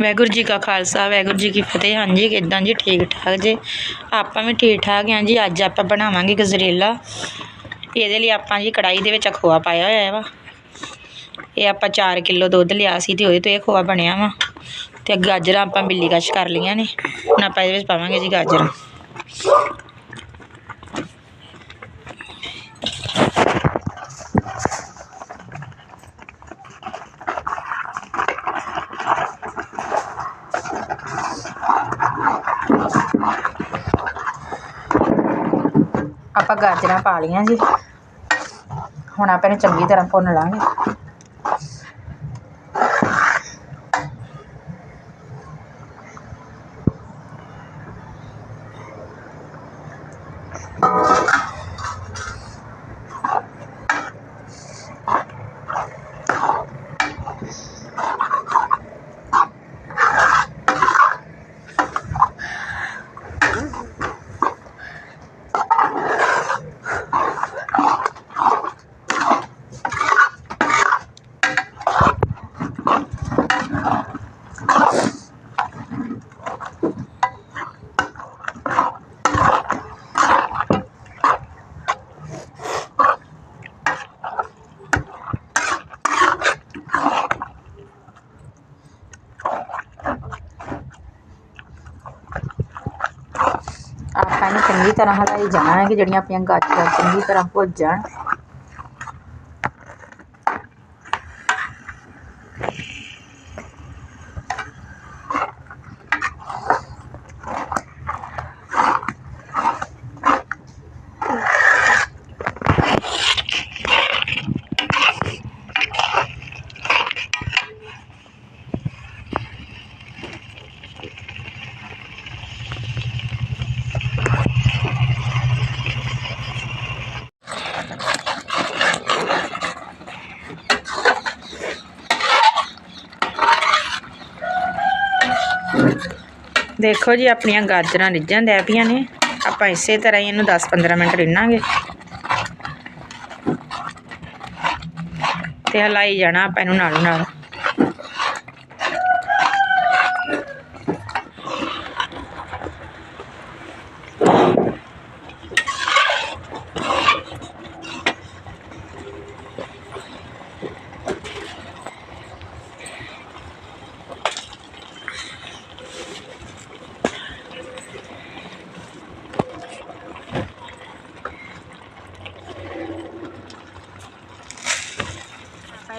ਵਾਹਿਗੁਰੂ ਜੀ ਕਾ ਖਾਲਸਾ, ਵਾਹਿਗੁਰੂ ਜੀ ਕੀ ਫਤਿਹ। ਹਾਂਜੀ, ਕਿੱਦਾਂ ਜੀ? ਠੀਕ ਠਾਕ ਜੀ? ਆਪਾਂ ਵੀ ਠੀਕ ਠਾਕ ਹਾਂ ਜੀ। ਅੱਜ ਆਪਾਂ ਬਣਾਵਾਂਗੇ ਗਜਰੇਲਾ। ਇਹਦੇ ਲਈ ਆਪਾਂ ਜੀ ਕੜਾਈ ਦੇ ਵਿੱਚ ਖੋਆ ਪਾਇਆ ਹੋਇਆ ਵਾ। ਇਹ ਆਪਾਂ 4 ਕਿਲੋ ਦੁੱਧ ਲਿਆ ਸੀ ਤੇ ਉਹਦੇ ਤੋਂ ਇਹ ਖੋਆ ਬਣਿਆ ਵਾ। ਤੇ ਗਾਜਰਾਂ ਆਪਾਂ ਬਿੱਲੀ ਕਸ਼ ਕਰ ਲਈਆਂ ਨੇ। ਹੁਣ ਆਪਾਂ ਇਹਦੇ ਵਿੱਚ ਪਾਵਾਂਗੇ ਜੀ ਗਾਜਰਾਂ। ਆਪਾਂ ਗਾਜਰਾਂ ਪਾ ਲਈਆਂ ਜੀ। ਹੁਣ ਆਪਾਂ ਇਹਨੂੰ ਚੰਗੀ ਤਰ੍ਹਾਂ ਭੁੰਨ ਲਾਂਗੇ। ਚੰਗੀ ਤਰ੍ਹਾਂ ਹਲਾਈ ਜਾਣਾ ਹੈ ਕਿ ਜਿਹੜੀਆਂ ਆਪਣੀਆਂ ਗਾਜਰਾਂ ਚੰਗੀ ਤਰ੍ਹਾਂ ਭੁੱਜ ਜਾਣ ਦੇਖੋ ਜੀ, ਆਪਣੀਆਂ ਗਾਜਰਾਂ ਰਿੱਝਣ ਦੇ ਪਈਆਂ ਨੇ। ਆਪਾਂ ਇਸੇ ਤਰ੍ਹਾਂ ਹੀ ਇਹਨੂੰ 10-15 ਮਿੰਟ ਰਿੰਨਾਂਗੇ। ਤੇ ਹਲਾਈ ਜਾਣਾ ਆਪਾਂ ਇਹਨੂੰ ਨਾਲ ਨਾਲ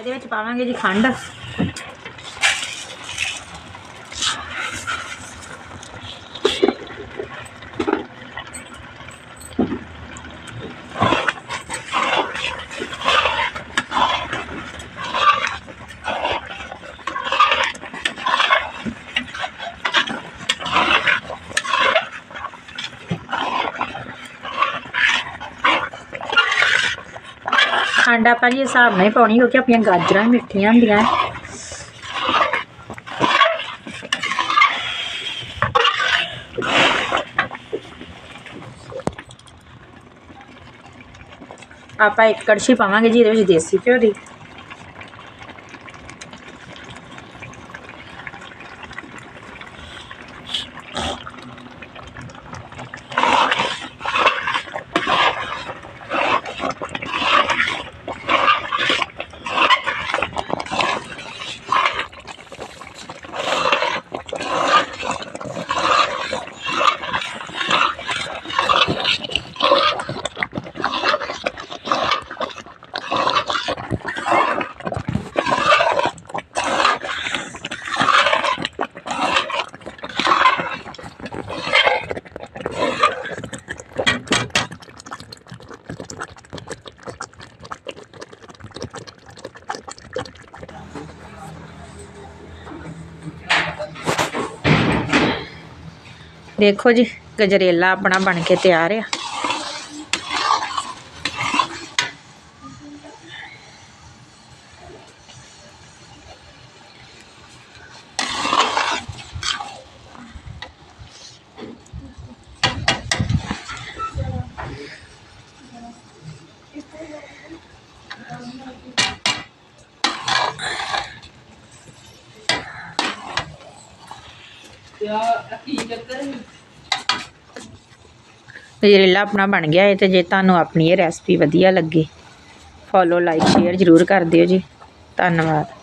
ਇਹਦੇ ਵਿੱਚ ਪਾਵਾਂਗੇ ਜੀ ਖੰਡ। ਖੰਡ ਆਪਾਂ ਜੀ ਹਿਸਾਬ ਨਾਲ ਹੀ ਪਾਉਣੀ ਕਿਉਂਕਿ ਆਪਣੀਆਂ ਗਾਜਰਾਂ ਵੀ ਮਿੱਠੀਆਂ ਹੁੰਦੀਆਂ ਆਪਾਂ ਇੱਕ ਕੜਛੀ ਪਾਵਾਂਗੇ ਜੀ ਇਹਦੇ ਵਿੱਚ ਦੇਸੀ ਘਿਓ ਦੀ देखो जी गजरेला अपना बन के तैयार है। ਗਜਰੇਲਾ ਆਪਣਾ ਬਣ ਗਿਆ ਹੈ ਤੇ ਜੇ ਤੁਹਾਨੂੰ ਆਪਣੀ ਇਹ ਰੈਸਪੀ ਵਧੀਆ ਲੱਗੇ ਫੋਲੋ ਲਾਈਕ ਸ਼ੇਅਰ ਜ਼ਰੂਰ ਕਰ ਦਿਓ ਜੀ। ਧੰਨਵਾਦ।